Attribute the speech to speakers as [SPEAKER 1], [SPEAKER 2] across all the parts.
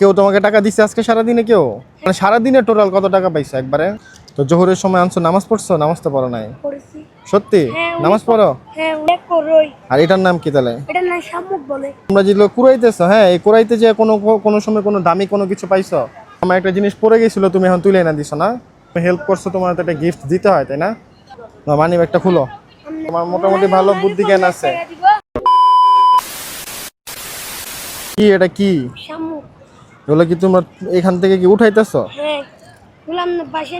[SPEAKER 1] কেউ তোমাকে টাকা দিচ্ছে আজকে সারাদিনে কেউ? মানে সারাদিনে টোটাল কত টাকা পাইছো একবারে? তো জোহরের সময় আনছো নামাজ পড়ছো নামাজ তো পড়ো নাই? সত্যি?
[SPEAKER 2] হ্যাঁ,
[SPEAKER 1] নামাজ পড়ো?
[SPEAKER 2] হ্যাঁ
[SPEAKER 1] আর এটার নাম কি তাহলে?
[SPEAKER 2] না
[SPEAKER 1] তোমরা যেগুলো কুড়াইতেছো হ্যাঁ এই কুড়াইতে যে কোনো কোনো সময় কোনো দামি কোনো কিছু পাইছো? আমার একটা জিনিস পড়ে গেছিল তুমি এখন তুলে এনে দিছো না? তুমি হেল্প করছ তোমার তো একটা গিফট দিতে হয় তাই না? মানি ব্যাগটা খুলো। তোমার মোটামুটি ভালো বুদ্ধি জ্ঞান আছে। কি এটা কি?
[SPEAKER 2] শামুক।
[SPEAKER 1] এগুলো কি তোমার এখান থেকে কি উঠাইতেছো?
[SPEAKER 2] হ্যাঁ গুলাম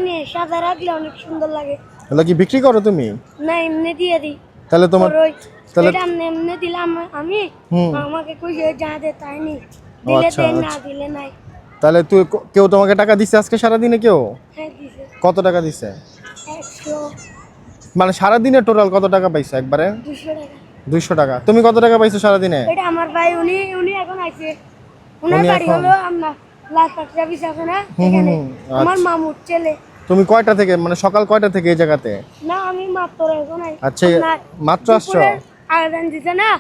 [SPEAKER 2] নিয়ে সাদা রাখলে অনেক সুন্দর লাগে।
[SPEAKER 1] এগুলো কি বিক্রি করো তুমি?
[SPEAKER 2] না এমনি দিয়ে দিই।
[SPEAKER 1] তাহলে তোমার তাহলে-
[SPEAKER 2] এমনি এমনি দিলাম আমি। আমাকে কই যে যা দে তাই নি। দিলে
[SPEAKER 1] আচ্ছা,
[SPEAKER 2] দে না
[SPEAKER 1] আচ্ছা।
[SPEAKER 2] দিলে নাই।
[SPEAKER 1] তাহলে তুই কেউ তোমাকে টাকা দিচ্ছে আজকে সারাদিনে কেউ?
[SPEAKER 2] হ্যাঁ দিছে।
[SPEAKER 1] কত টাকা দিছে?
[SPEAKER 2] একশো।
[SPEAKER 1] মানে সারাদিনে টোটাল কত টাকা পাইছো একবারে?
[SPEAKER 2] দুশো টাকা।
[SPEAKER 1] দুইশো টাকা। তুমি কত টাকা পাইছো সারাদিনে?
[SPEAKER 2] এটা আমার ভাই উনি উনি এখন আছে উনার বাড়ি হলো আমরা লাস্ট পাঁচটা না এখানে আমার
[SPEAKER 1] আচ্ছা।
[SPEAKER 2] মামুর ছেলে।
[SPEAKER 1] তুমি কয়টা থেকে মানে সকাল কয়টা থেকে এই জায়গাতে?
[SPEAKER 2] না আমি মাত্র এখন
[SPEAKER 1] আচ্ছা মাত্র আসছো?
[SPEAKER 2] আয়োজন দিছে না?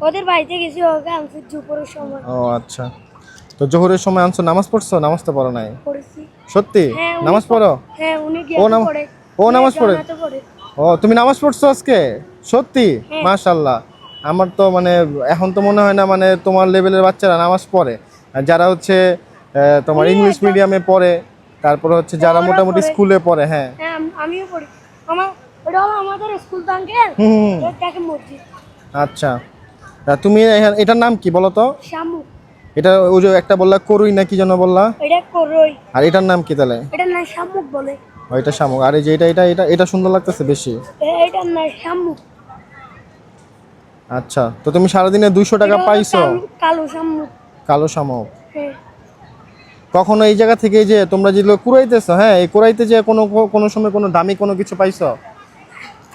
[SPEAKER 2] ওদের বাড়িতে গেছি ওকে আনছি দুপুরের সময়।
[SPEAKER 1] ও আচ্ছা। তো জোহরের সময় আনছো নামাজ পড়ছো? নামাজ তো পড়ো নাই?
[SPEAKER 2] পড়েছি।
[SPEAKER 1] সত্যি?
[SPEAKER 2] হ্যাঁ,
[SPEAKER 1] নামাজ পড়ো?
[SPEAKER 2] হ্যাঁ উনি
[SPEAKER 1] ও
[SPEAKER 2] গিয়ে
[SPEAKER 1] নাম-
[SPEAKER 2] পড়ে।
[SPEAKER 1] ও নামাজ পড়ে? ও তুমি নামাজ পড়ছো আজকে? সত্যি?
[SPEAKER 2] হ্যাঁ।
[SPEAKER 1] আমার তো মানে এখন তো মনে হয় না মানে তোমার লেভেলের বাচ্চারা নামাজ পড়ে। আর যারা হচ্ছে তোমার ইংলিশ মিডিয়ামে পড়ে তারপরে হচ্ছে যারা মোটামুটি স্কুলে পড়ে হ্যাঁ।
[SPEAKER 2] হ্যাঁ আমিও পড়ি। আমার ওটা হলো আমাদের স্কুল তো আঙ্কেল। ওটাকে মসজিদ।
[SPEAKER 1] আচ্ছা। তা তুমি এটার নাম কি বলো তো?
[SPEAKER 2] শামু
[SPEAKER 1] এটা ওই যে একটা বললা করুই না কি যেন বললা?
[SPEAKER 2] এটা করই।
[SPEAKER 1] আর এটার নাম কি তাহলে?
[SPEAKER 2] এটা না শামুক বলে।
[SPEAKER 1] ও, এটা শামুক। আর এই যে এটা এটা এটা এটা সুন্দর লাগতেছে বেশি।
[SPEAKER 2] এ- এটা না শামুক।
[SPEAKER 1] আচ্ছা তো তুমি সারাদিনে দুইশো টাকা
[SPEAKER 2] এটা
[SPEAKER 1] পাইছো?
[SPEAKER 2] কালো- শামুক।
[SPEAKER 1] কালো শামুক।
[SPEAKER 2] হ্যাঁ।
[SPEAKER 1] কখনো এই জায়গা থেকে যে তোমরা যেগুলো কুড়াইতেছো হ্যাঁ এই কুড়াইতে যে কোনো কোনো সময় কোনো দামি কোনো কিছু পাইছো?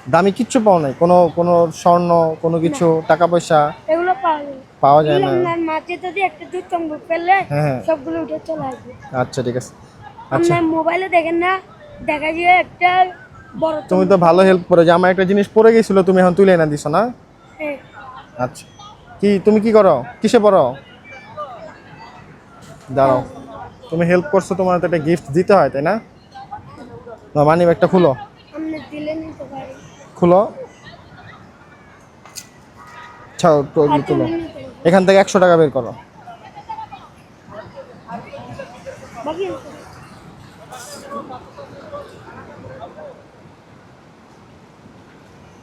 [SPEAKER 1] দামি কিচ্ছু পাও নাই? কোনো কোনো স্বর্ণ কোনো কিছু টাকা পয়সা?
[SPEAKER 2] এগুলো পাওয়া যায়।
[SPEAKER 1] পাওয়া যায় না।
[SPEAKER 2] মাঝে যদি একটা দুধ চম্বুক ফেললে
[SPEAKER 1] হ্যাঁ হ্যাঁ।
[SPEAKER 2] সবগুলো উঠে চলে আসবে।
[SPEAKER 1] আচ্ছা ঠিক আছে। আচ্ছা।
[SPEAKER 2] মোবাইলে দেখেন না দেখা যায় একটা বড়
[SPEAKER 1] তুমি তো ভালো হেল্প করে যে আমার একটা জিনিস পড়ে গেছিল তুমি এখন তুলে এনে দিছো না? আচ্ছা। কি তুমি কি করো? কিসে পড়ো? দাঁড়াও। তুমি হেল্প করছ তোমার তো একটা গিফট দিতে হয় তাই না? মানি ব্যাগটা খুলো। খুলো।
[SPEAKER 2] আর
[SPEAKER 1] তুলো। এখান থেকে একশো টাকা বের করো।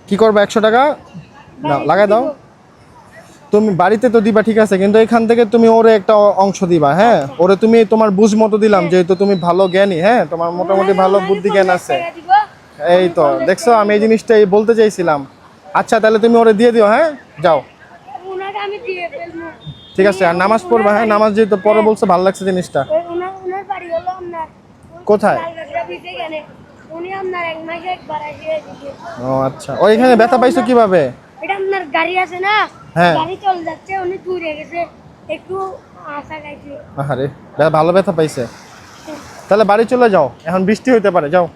[SPEAKER 1] কি করবে একশো টাকা? লাগাই দাও। তুমি বাড়িতে তো দিবা ঠিক আছে কিন্তু এখান থেকে তুমি ওরে একটা অংশ দিবা হ্যাঁ? ওরে তুমি তোমার বুঝ মতো দিলাম যেহেতু তুমি ভালো জ্ঞানী হ্যাঁ? তোমার মোটামুটি ভালো বুদ্ধি জ্ঞান আছে। এই তো দেখছ আমি এই জিনিসটাই বলতে চাইছিলাম। আচ্ছা তাহলে তুমি ওরে দিয়ে দিও হ্যাঁ? যাও। ঠিক আছে আর নামাজ পড়বা হ্যাঁ? নামাজ যেহেতু পরে বলছো ভালো লাগছে জিনিসটা। কোথায়? ও আচ্ছা। ও এখানে ব্যথা পাইছো কীভাবে?
[SPEAKER 2] এটা আপনার গাড়ি আছে না?
[SPEAKER 1] হ্যাঁ।
[SPEAKER 2] গাড়ি চলে যাচ্ছে উনি দূরে গেছে। একটু আশা গাইছে।
[SPEAKER 1] আরে ভালো ব্যথা পাইছে। তাহলে বাড়ি চলে যাও এখন বৃষ্টি হইতে পারে যাও।